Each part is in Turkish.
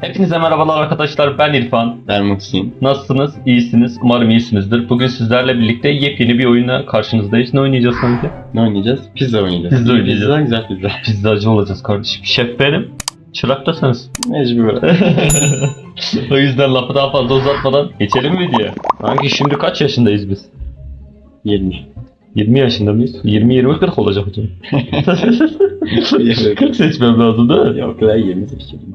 Hepinize merhabalar arkadaşlar ben İrfan. Ben Muhsin. Nasılsınız? İyisiniz. Umarım iyisinizdir. Bugün sizlerle birlikte yepyeni bir oyuna karşınızdayız. Ne oynayacağız sanki? Ne oynayacağız? Pizza oynayacağız. Pizza oynayacağız. Pizza güzel pizza. Pizzacı olacağız kardeşim. Şef benim. Çırak da sensin. Mecbur. o yüzden lafı daha fazla uzatmadan geçelim videoya. Hangi şimdi kaç yaşındayız biz? 20. 20 yaşında mıyız? 20 20 40 olacak hocam. 40 seçmem lazım değil mi? Yok lan 20 seçelim.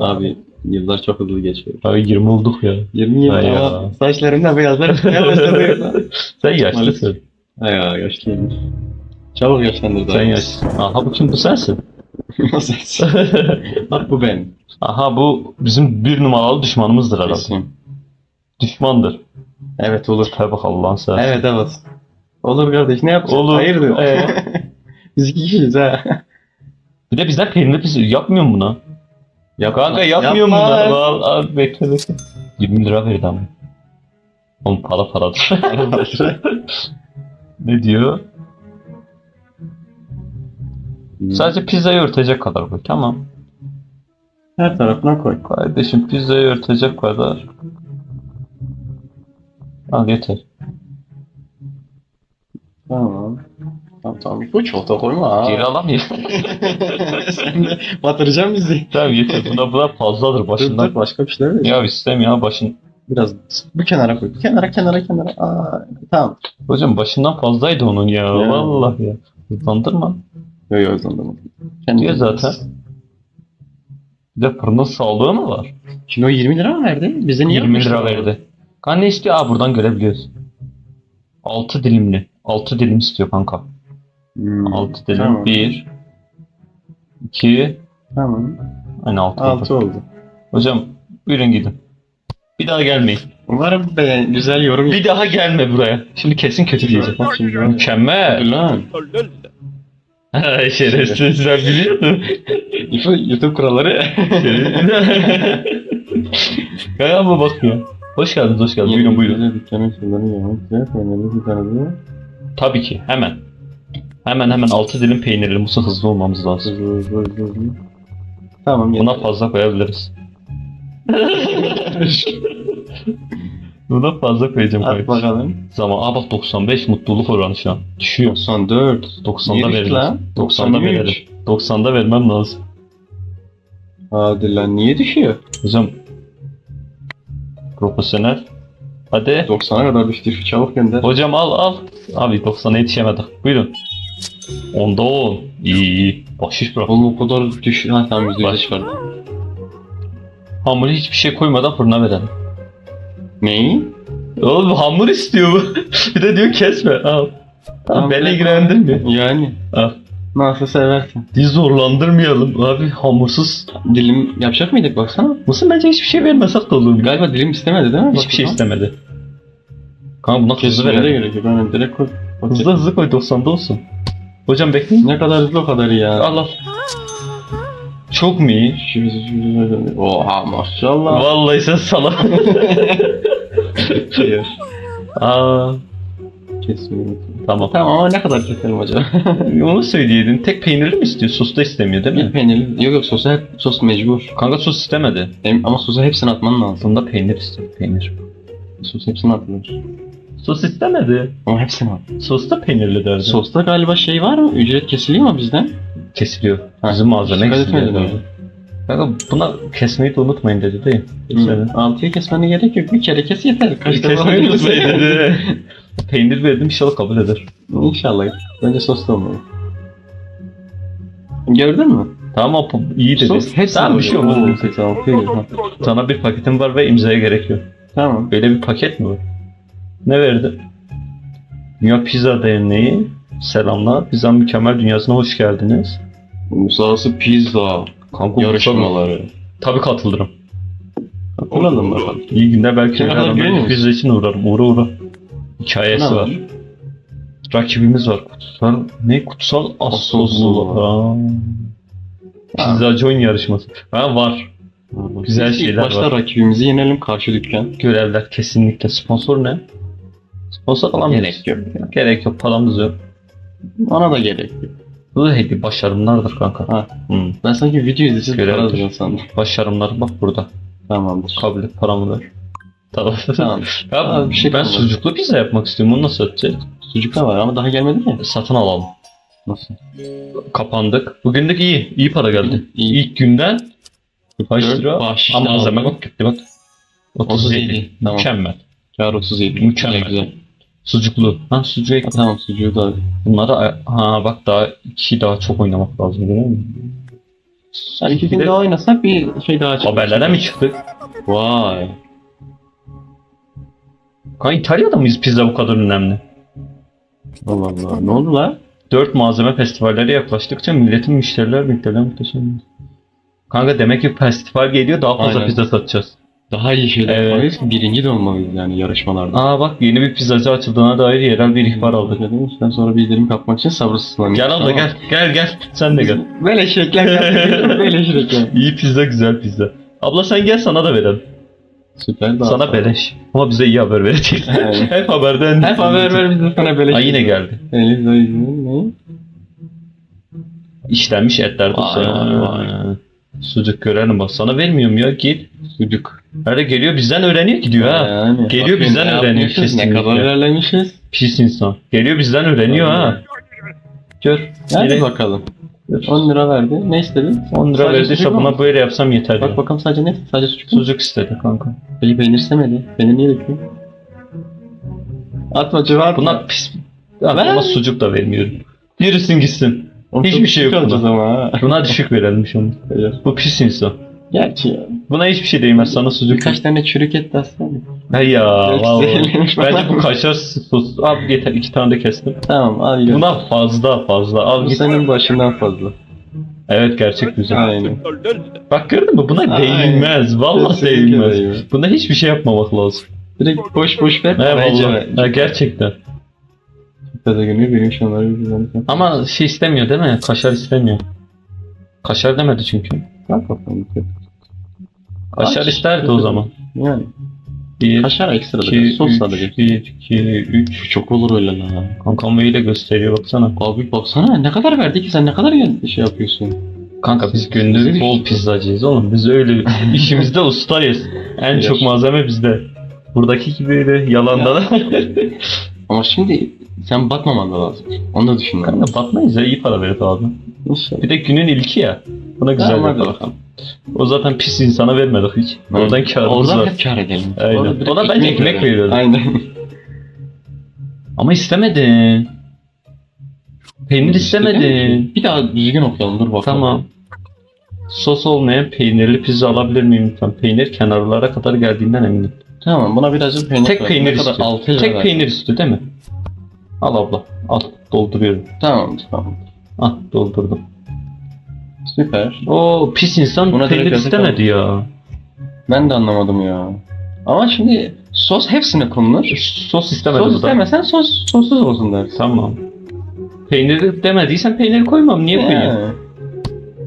Abi yıllar çok hızlı geçiyor. Abi 20 olduk ya. 20 yıl Ay ama ya. saçlarım da beyazlar çıkmaya başladı. Sen yaşlısın. Ay ya yaşlıyım. Çabuk yaşlandırdı. Sen abi. yaşlısın. Aha bu kim bu sensin. Nasıl? Bak bu ben. Aha bu bizim bir numaralı düşmanımızdır herhalde. Kesin. Düşmandır. Evet olur. Tabi Allah'ın sen. Evet evet. Olur kardeş ne yapacağız? Olur. Hayırdır? Ee? Biz iki kişiyiz ha. Bir de bizden peynirli pizza yapmıyor mu buna? Yap, Kanka yapmıyor mu Yapma. Al, al bekle bekle. 20 lira verdi ama. Oğlum para paradır. ne diyor? Sadece pizzayı örtecek kadar bu. Tamam. Her tarafına koy. Kardeşim pizzayı örtecek kadar. Al yeter. Tamam. Tamam tamam. Bu çok da koyma ha. Geri alamıyor. Sen de batıracaksın bizi. tamam yeter. Buna, buna fazladır Dur, başından. dur, başka bir şeyler ver. Ya istemiyor ya başın. Biraz bu kenara koy. Bu kenara kenara kenara. Aa, tamam. Hocam başından fazlaydı onun ya. Ya. Vallahi ya. Hızlandırma. Yok yok özledim. Diyor zaten. Bir de fırının sağlığı mı var? Kilo 20 lira mı verdi? Bize niye 20 lira yapmışlar? verdi. Kanka ne istiyor? Aa buradan görebiliyoruz. 6 dilimli. 6 dilim istiyor kanka. Hmm. 6 dilim. Tamam. 1 2 Tamam. Hani 6 6 oldu. Hocam buyurun gidin. Bir daha gelmeyin. Umarım beğen güzel yorum Bir daha gelme buraya. Şimdi kesin kötü diyecek. Bak şimdi ben- Mükemmel. Lan. Şerefsiz sen biliyorsun. YouTube kuralları. Kanka ama bak ya. Hoş geldiniz, hoş geldiniz. Buyurun, buyurun. Dükkanın yemek ve bir. Tabii ki, hemen. Hemen hemen 6 dilim peynirli musa hızlı olmamız lazım. Tamam Buna fazla koyabiliriz. Buna fazla koyacağım At kanka. bakalım. Zaman, aa bak 95 mutluluk oranı şu an. Düşüyor. 94. 90'da Yürü verelim. lan. 90'da 93. verelim. 90'da vermem lazım. Hadi lan niye düşüyor? Hocam profesyonel. Hadi. 90'a kadar düştü. Çabuk gönder. Hocam al al. Abi 90'a yetişemedik. Buyurun. 10'da 10. İyi iyi. Bahşiş bırak. Oğlum o kadar düş... Ha tamam yüzde yüze çıkardı. Hamuru hiçbir şey koymadan fırına verelim. Neyi? Oğlum hamur istiyor bu. bir de diyor kesme. Al. Tamam, beni ilgilendirmiyor. Yani. Al. Nasıl seversin. Biz zorlandırmayalım abi hamursuz. Dilim yapacak mıydık baksana. Mısın bence hiçbir şey vermesek de olur. Galiba dilim istemedi değil mi? Hiçbir şey Bak, istemedi. Kanka buna hızlı Kesmeye de verelim. gerek yok. Yani direkt koy. Hızlı hızlı koy 90'da olsun. Hocam bekleyin. Ne kadar hızlı o kadar iyi ya. Al al. Çok mu iyi? Oha maşallah. Vallahi sen salak. Aa, Kesmiyor. tamam. Tamam ama ne kadar keselim acaba? Onu söyleyeydin. Tek peynirli mi istiyor? Sos da istemiyor değil Bir mi? peynirli. Yok yok sosu hep sos mecbur. Kanka sos istemedi. Hem- ama sosu hepsini atman lazım. Bunda peynir istiyor. Peynir. Sos hepsini atılır. Sos istemedi. Ama hepsini at. Sos da peynirli derdi. Sosta galiba şey var mı? Ücret kesiliyor mu bizden? kesiliyor. Ha, Bizim malzeme dikkat kesiliyor. etmedim abi. Kanka buna kesmeyi de unutmayın dedi değil mi? Altıya kesmene gerek yok. Bir kere kes yeter. Kaç defa Kesmeyi unutmayın dedi. Peynir verdim inşallah kabul eder. İnşallah. Bence sos da olmalı. Gördün mü? Tamam bu iyi dedi. Sos hepsi tamam bir şey olmaz. Oo, 86 yiyor. Ha, Sana bir paketim var ve imzaya gerek yok. Tamam. Böyle bir paket mi var? Ne verdi? Dünya Pizza Derneği Selamlar. Pizza Mükemmel Dünyası'na hoş geldiniz. Uluslararası pizza Kanka yarışmaları. Tabii katılırım. Katılalım bakalım. İyi günler belki güveniyor musun? pizza için uğrarım. Uğra uğra. Hikayesi var. var? Rakibimiz var. Kutsal, ne? Kutsal. Ha. Pizzacı oyun yarışması. Ha var. Güzel Biz şeyler başta var. rakibimizi yenelim karşı dükkan. Görevler kesinlikle. Sponsor ne? Sponsor alamıyoruz. Gerek yok. Gerek yok. Paramız yok. Ona da gerek yok. Bu da hediye başarımlardır kanka. Ha. Hmm. Ben sanki video izleyeceğiz para alacağım sandım. Başarımlar bak burada. Tamamdır. Kabul et paramı ver. Tamam. Tamam. ya Abi bir şey ben kalmadı. sucuklu pizza yapmak istiyorum. Onu nasıl yapacağız? Sucuk da var ama daha gelmedi ki. Satın alalım. Nasıl? Kapandık. Bugünlük iyi. İyi para geldi. İyi. İlk günden kaç lira? baş Ama malzeme bak gitti bak. 37. 37. Tamam. Mükemmel. Kar 37. Mükemmel. Güzel. Sucuklu. Ha sucuğu ekle. tamam sucuğu da Bunları ha bak daha iki daha çok oynamak lazım değil mi? Yani iki gün daha oynasak bir şey daha çıkar. Haberlere mi çıktık? Vay. Kanka İtalya'da mıyız pizza bu kadar önemli? Allah Allah. Ne oldu la? Dört malzeme festivalleri yaklaştıkça milletin müşteriler müşteriler muhteşem. Kanka demek ki festival geliyor daha fazla Aynen. pizza satacağız. Daha iyi şeyler Evet. yapmalıyız. Birinci de olmalıyız yani yarışmalarda. Aa bak yeni bir pizzacı açıldığına dair yerel bir ihbar aldık. Dedim işte sonra bildirim kapmak için sabırsızlanıyorum. Gel abla gel gel gel sen de gel. Böyle şekler yaptık. Böyle şekler. İyi pizza güzel pizza. Abla sen gel sana da verelim. Süper. daha sana sağ beleş. Ama bize iyi haber verecek. Evet. Hep haberden. Hep haber ver bize sana böyle Ha yine geldi. Eliz Ayız'ın ne? İşlenmiş etler Vay, dostu. vay, vay. Sucuk görelim bak sana vermiyorum ya git. Sucuk. Hele geliyor bizden öğreniyor gidiyor ha. Yani, Geliyor bakın bizden ne öğreniyor yapmışız, Ne kesinlikle. kadar ilerlemişiz. Pis insan. Geliyor bizden öğreniyor ha. Gör. Hadi Yine bakalım. 10 lira verdi. Ne istedi? 10 lira Sadece verdiyse sucuk mu? buna böyle yapsam yeter Bak ya. bakalım sadece ne? Sadece sucuk mu? Sucuk istedi kanka. Peki peynir istemedi. Peynir niye döküyor? Atma cevap. Buna pis. Ben- buna sucuk da vermiyorum. Yürüsün gitsin. Hiçbir çok şey yok küçük alacağız buna. ama ha. Buna düşük verelim şu an. Bu pis insan. Gerçi ya. Buna hiçbir şey değmez sana sucuk. Birkaç tane çürük et de aslında. He ya vallahi. Bence bu kaşar sos. Abi yeter iki tane de kestim. Tamam al gel. Buna fazla fazla. Al Bu git. senin başından fazla. Evet gerçek güzel. Aynen. Bak gördün mü? Buna Aynen. değilmez. Vallahi Kesinlikle değilmez. değmez. Buna hiçbir şey yapmamak lazım. Direkt boş boş ver. He parayı vallahi. cebe. Ha, gerçekten. Tadı günü benim şunları bir Ama şey istemiyor değil mi? Kaşar istemiyor. Kaşar demedi çünkü. Bak bakalım. Kaşar Aç. isterdi o zaman. Yani. 1, Kaşar ekstra da 2, sos da 3, 1, 2, 3. Çok olur öyle la. Kankam öyle gösteriyor baksana. Abi baksana ne kadar verdi ki sen ne kadar şey yapıyorsun. Kanka biz günlük bol pizzacıyız oğlum. Biz öyle işimizde ustayız. En çok malzeme bizde. Buradaki gibi öyle yalandan. Ama şimdi sen batmaman da lazım. Onu da düşün. Kanka batmayız ya iyi para verir abi. İnşallah. Bir de günün ilki ya. Buna güzel Tamam, hadi yapalım. bakalım. O zaten pis insana vermedik hiç. Oradan karımız Oradan var. hep kar edelim. Aynen. Orada direkt Ona bence ekmek verelim. veriyorum. Aynen. Ama istemedin. Peynir istemedin. Bir daha düzgün okuyalım dur bakalım. Tamam. Sos olmayan peynirli pizza alabilir miyim lütfen? Peynir kenarlara kadar geldiğinden eminim. Tamam buna birazcık peynir Tek koy. peynir Ne kadar? istiyor. Altı lira Tek peynir istiyor değil mi? Al abla. Al. Dolduruyorum. Tamam tamam. Ah doldurdum. Süper. O pis insan Buna peynir direkt istemedi ya. Ben de anlamadım ya. Ama şimdi sos hepsine konulur. Sos istemedi Sos bu da. istemesen sos sossuz olsun dersin. Tamam. Peynir demediysen peynir koymam. Niye koyayım?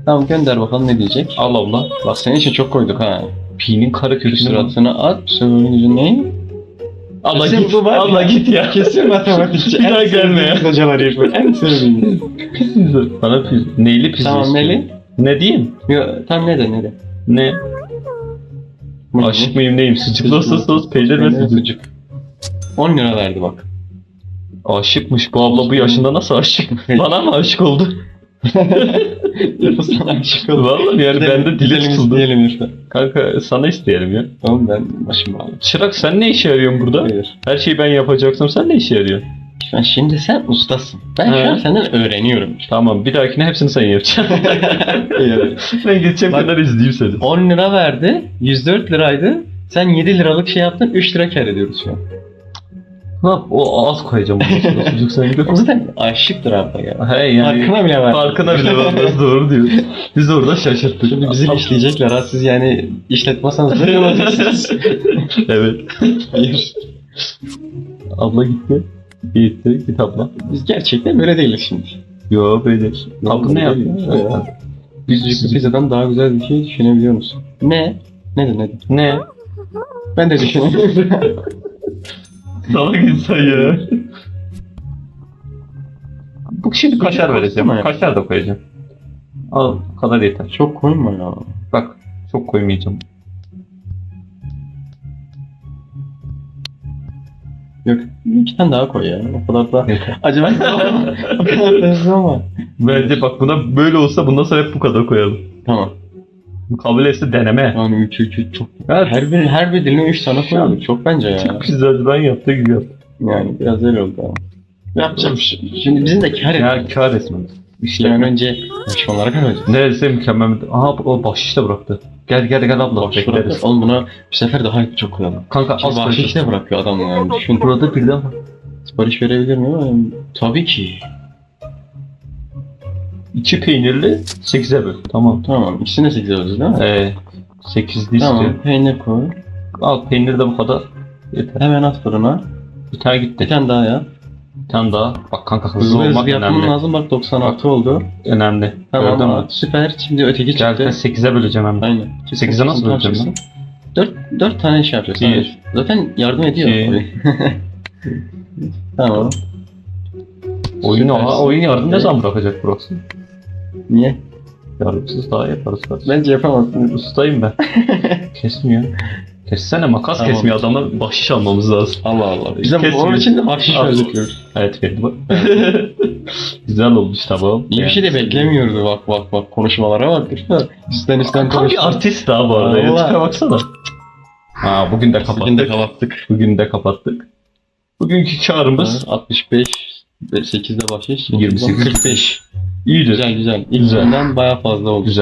Tamam gönder bakalım ne diyecek. Al abla. Bak senin için çok koyduk ha. Pi'nin kara kökünü Suratına at. Söyleyince ne? Allah Kesin git. bu var Allah ya. git ya. Kesin matematikçi. Bir daha gelme ya. Hocalar yapıyor. En sevdiğim. Bana pis. Neyli pizza tamam. Meli. Ne diyeyim? Yo, tamam ne de ne de. Ne? Aşık mıyım neyim? Sucuklu olsa sos, peynir ve sucuk. 10 lira verdi bak. Aşıkmış bu abla bu yaşında nasıl aşık? Bana mı aşık oldu? Sana aşık oldu. Vallahi yani Gidelim- bende dili gidelim tutuldu. isteyelim lütfen. Kanka sana isteyelim ya. Tamam ben başım bağlı. Çırak sen ne işe yarıyorsun burada? Buyur. Her şeyi ben yapacaksam sen ne işe yarıyorsun? Ben şimdi sen ustasın. Ben He. şu an senden öğreniyorum. Tamam bir dahakine hepsini sen yapacaksın. Evet. ben geçeceğim Bak- kadar izleyeyim seni. 10 lira verdi. 104 liraydı. Sen 7 liralık şey yaptın. 3 lira kar ediyoruz şu an. Ne yap? O az koyacağım. bu Sucuk sen O gidiyor. zaten aşıktır abi ya. He yani. Farkına bile var. Farkına bile varmaz doğru diyor. Biz orada şaşırttık. Şimdi bizi işleyecekler ha. Siz yani işletmezseniz böyle olacaksınız. Evet. Hayır. Abla gitti. Gitti. Git abla. Biz gerçekten böyle değiliz şimdi. Yo böyle. Abla ne yapıyor? Ya. Biz pizzadan daha güzel bir şey düşünebiliyor musun? Ne? Ne de ne de. Ne? Ben de düşünüyorum. Salak insan ya. Bu şimdi kaşar vereceğim. Ya. Kaşar da koyacağım. Al bu kadar yeter. Çok koyma ya. Bak çok koymayacağım. Yok. İki tane daha koy ya. O kadar da acaba o kadar da ama. Bence bak buna böyle olsa bundan sonra hep bu kadar koyalım. Tamam. Kabul etse deneme. Yani 3 3 3 çok. Evet. Her bir her bir diline 3 tane koyalım. Çok bence ya. Çok pizzacıdan yaptığı gibi yap. Yani biraz öyle oldu ama. Yapacağım şey. Şimdi bizim de kar Ya etmek. kâr etmemiz. İşte an önce düşmanlara kar edeceğiz. neredeyse mükemmel. Aha o bahşiş de bıraktı. Gel gel gel abla bırak. bekleriz. Oğlum buna bir sefer daha çok koyalım. Kanka Az bahşiş de bırakıyor adam yani. Düşün. Burada birden. Sipariş verebilir miyim? Tabii ki. İki peynirli 8'e böl. Tamam. Tamam. İkisini 8 alacağız değil mi? Ee, 8'li tamam. istiyor. Peynir koy. Al peynir de bu kadar. Yeter. Hemen at fırına. Bir tane Bir gitti. tane daha yap. Bir tane daha. Bak kanka hızlı, Hızlı olmak hızlı yapmam önemli. lazım. Bak 96 oldu. Önemli. Tamam. Gördün mü? Süper. Şimdi öteki Gel çıktı. ben 8'e böleceğim hemen. Aynen. 8'e nasıl böleceğim lan? 4, 4 tane şey yapacağız. Bir. Zaten yardım ediyor. İki. oyun. tamam. Süpersin. aha, oyun yardım ne zaman bırakacak burası? Niye? Yardımsız daha yaparız kardeşim. Bence yapamazsın. Ustayım ben. Kesmiyor. Kessene makas Tamam. kesmiyor adamlar bahşiş almamız lazım. Allah Allah. Bize Kesmiyor. onun için de bahşiş Al. Evet verdi bak. Güzel olmuş tamam. İyi bir şey de beklemiyordu bak bak bak konuşmalara bak. Üstten üstten Tam bir artist daha bu arada. Ya. Tipe baksana. Ha bugün de kapattık. Bugün de kapattık. Bugün de kapattık. Bugünkü karımız 65 ve 8'de bahşiş. 28. 45. iyidir. Güzel güzel. İlk Güzel. bayağı fazla oldu. Güzel.